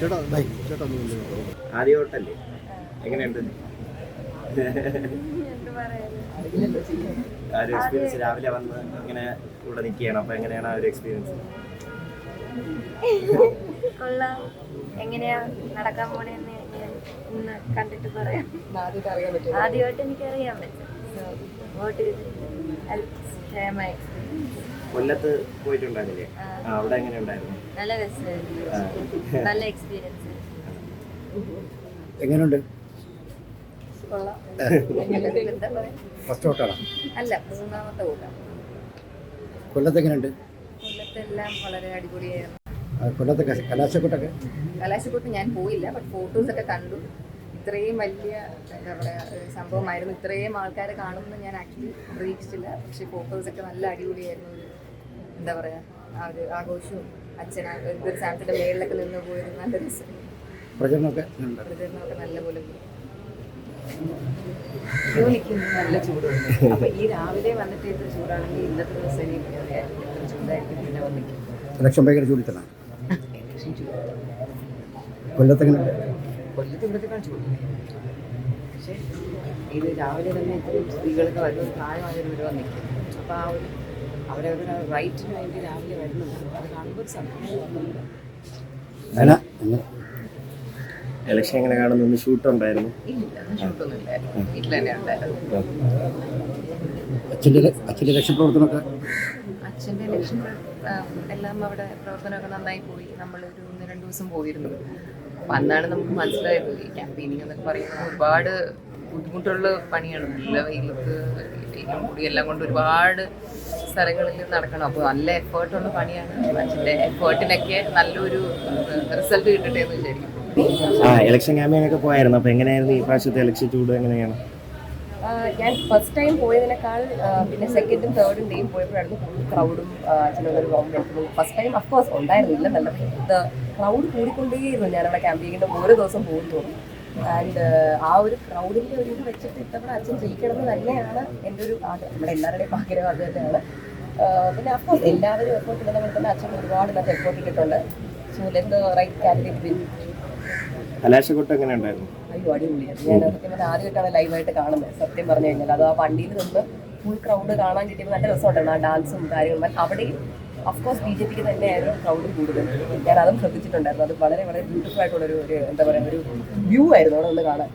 ചേട്ടാ ചേട്ടാ വാ. ആദ്യമായിട്ടല്ലേ എങ്ങനെയുണ്ട്? ആ ഒരു എക്സ്പീരിയൻസ് രാവിലെ വന്ന് ഇങ്ങനെ ഇവിടെ നിൽക്കുകയാണ്. അപ്പോൾ എങ്ങനെയാണ് ആ ഒരു എക്സ്പീരിയൻസ് എങ്ങനെയാ? നടക്കാൻ പോണെന്ന്? ഇന്ന് കണ്ടിട്ട് പറയാം. ആദ്യമായിട്ട് എനിക്ക് അറിയാൻ പറ്റും. വോട്ട് കൊല്ലത്ത് പോയിട്ടുണ്ടായിരുന്നില്ലേ? ആ. അവിടെ എങ്ങനെ ഉണ്ടായിരുന്നു? നല്ല രസമായിരുന്നു. നല്ല എക്സ്പീരിയൻസ് എങ്ങനെയുണ്ട് ഫസ്റ്റ് അല്ല മൂന്നാമത്തെ കൊല്ലത്ത് എങ്ങനെയുണ്ട് കൊല്ലത്തെല്ലാം വളരെ അടിപൊളിയായിരുന്നു. കൊല്ലത്തെ കലാശക്കൊട്ടൊക്കെ? കലാശക്കൊട്ട് ഞാൻ പോയില്ല ബട്ട് ഫോട്ടോസൊക്കെ കണ്ടു. ഇത്രയും വലിയ എന്താ പറയുക സംഭവമായിരുന്നു. ഇത്രയും ആൾക്കാരെ കാണുമെന്ന് ഞാൻ ആക്ച്വലി പ്രതീക്ഷിച്ചില്ല. പക്ഷെ ഫോട്ടോസൊക്കെ നല്ല അടിപൊളിയായിരുന്നു. ഒരു എന്താ പറയുക ആ ഒരു ആഘോഷവും അച്ഛൻ ഒരു സാധനത്തിന്റെ മേളിലൊക്കെ നിന്ന് പോയത് നല്ല രസം. പ്രചരണമൊക്കെ പ്രചരണമൊക്കെ നല്ലപോലെ പോയി. നല്ല ചൂടുണ്ട്. അപ്പൊ ഈ രാവിലെ വന്നിട്ട് ചൂടാണെങ്കിൽ ഇന്നത്തെ ദിവസം ഇനി എത്ര ചൂടായിരിക്കും പിന്നെ വന്നിരിക്കും ലക്ഷം ഭയങ്കര ചൂടിത്തണം കൊല്ലത്ത് എങ്ങനെയുണ്ട് കൊല്ലത്ത് ഇവിടത്തേക്കാൾ കാണിച്ചു പക്ഷേ ഇത് രാവിലെ തന്നെ ഇത്രയും സ്ത്രീകൾക്ക് വരുന്ന പ്രായമായവർ ഇവിടെ വന്നിരിക്കും അപ്പോൾ ആ ഒരു അവരവരുടെ റൈറ്റിന് വേണ്ടി രാവിലെ വരുന്നുണ്ട് അത് കാണുമ്പോൾ ഒരു സന്തോഷം ഇലക്ഷൻ എങ്ങനെ കാണുന്നു? ഷൂട്ട് ഉണ്ടായിരുന്നു. അച്ഛന്റെ അച്ഛന്റെ രക്ഷപ്രവർത്തനമൊക്കെ? അച്ഛന്റെ ഇലക്ഷൻ എല്ലാം അവിടെ പ്രവർത്തനമൊക്കെ നന്നായി പോയി. നമ്മളൊരു ഒന്ന് രണ്ട് ദിവസം പോയിരുന്നു. അപ്പം അന്നാണ് നമുക്ക് മനസ്സിലായത് ഈ ക്യാമ്പയിനിങ് എന്നൊക്കെ പറയുമ്പോൾ ഒരുപാട് ബുദ്ധിമുട്ടുള്ള പണിയാണ്. നല്ല വെയിലത്ത് വെയിലും കൂടി എല്ലാം കൊണ്ട് ഒരുപാട് സ്ഥലങ്ങളിൽ നടക്കണം. അപ്പോൾ നല്ല എഫേർട്ടുള്ള പണിയാണ്. മനുഷ്യന്റെ എഫേർട്ടിനൊക്കെ നല്ലൊരു റിസൾട്ട് കിട്ടട്ടെ എന്ന് വിചാരിക്കും ആ ഇലക്ഷൻ ക്യാമ്പയിനൊക്കെ പോയായിരുന്നു. അപ്പോൾ എങ്ങനെയായിരുന്നു ഈ പ്രാവശ്യത്തെ ഇലക്ഷൻ ചൂട് എങ്ങനെയാണ്? ഞാൻ ഫസ്റ്റ് ടൈം പോയതിനേക്കാൾ പിന്നെ സെക്കൻഡും തേർഡും ഡേയും പോയപ്പോഴായിരുന്നു കൂടുതൽ ക്രൗഡും അച്ഛനൊരു റൗണ്ട് ഫസ്റ്റ് ടൈം അഫ്കോഴ്സ് ഉണ്ടായിരുന്നില്ല. നല്ല ഇത് ക്രൗഡ് കൂടിക്കൊണ്ടേയിരുന്നു. ഞാൻ അവിടെ ക്യാമ്പിങ്ങിന്റെ ഓരോ ദിവസം പോകുന്നു ആൻഡ് ആ ഒരു ക്രൗഡിന്റെ ഒരു ഇത് വെച്ചിട്ട് ഇത്തവണ അച്ഛൻ ജയിക്കണമെന്ന് തന്നെയാണ് എന്റെ ഒരു ആഗ്രഹം. നമ്മുടെ എല്ലാവരുടെയും ആഗ്രഹം അത് തന്നെയാണ്. പിന്നെ അഫ്കോഴ്സ് എല്ലാവരും എഫേർട്ട് ഇടുന്ന പോലെ തന്നെ അച്ഛൻ ഒരുപാട് നല്ല എഫേർട്ട് ഇട്ടിട്ടുണ്ട്. So let the right candidate win കലാശക്കൊട്ട് എങ്ങനെ ഉണ്ടായിരുന്നു? അയ്യോ അടിപൊളിയായിരുന്നു. ഞാൻ സത്യം പറഞ്ഞാൽ ആദ്യമായിട്ടാണ് ലൈവായിട്ട് കാണുന്നത്. സത്യം പറഞ്ഞു കഴിഞ്ഞാൽ അത് ആ വണ്ടിയിൽ നിന്ന് ഫുൾ ക്രൗഡ് കാണാൻ കിട്ടിയപ്പോൾ നല്ല രസമുണ്ടായിരുന്നു. ആ ഡാൻസും കാര്യങ്ങളും. അവിടെയും അഫ്കോഴ്സ് ബി ജെ പിക്ക് തന്നെയായിരുന്നു ക്രൗഡ് കൂടുതൽ. ഞാൻ അതും ശ്രദ്ധിച്ചിട്ടുണ്ടായിരുന്നു. അത് വളരെ വളരെ ബ്യൂട്ടിഫുൾ ആയിട്ടുള്ളൊരു ഒരു എന്താ പറയുക ഒരു വ്യൂ ആയിരുന്നു അവിടെ ഒന്ന് കാണാൻ.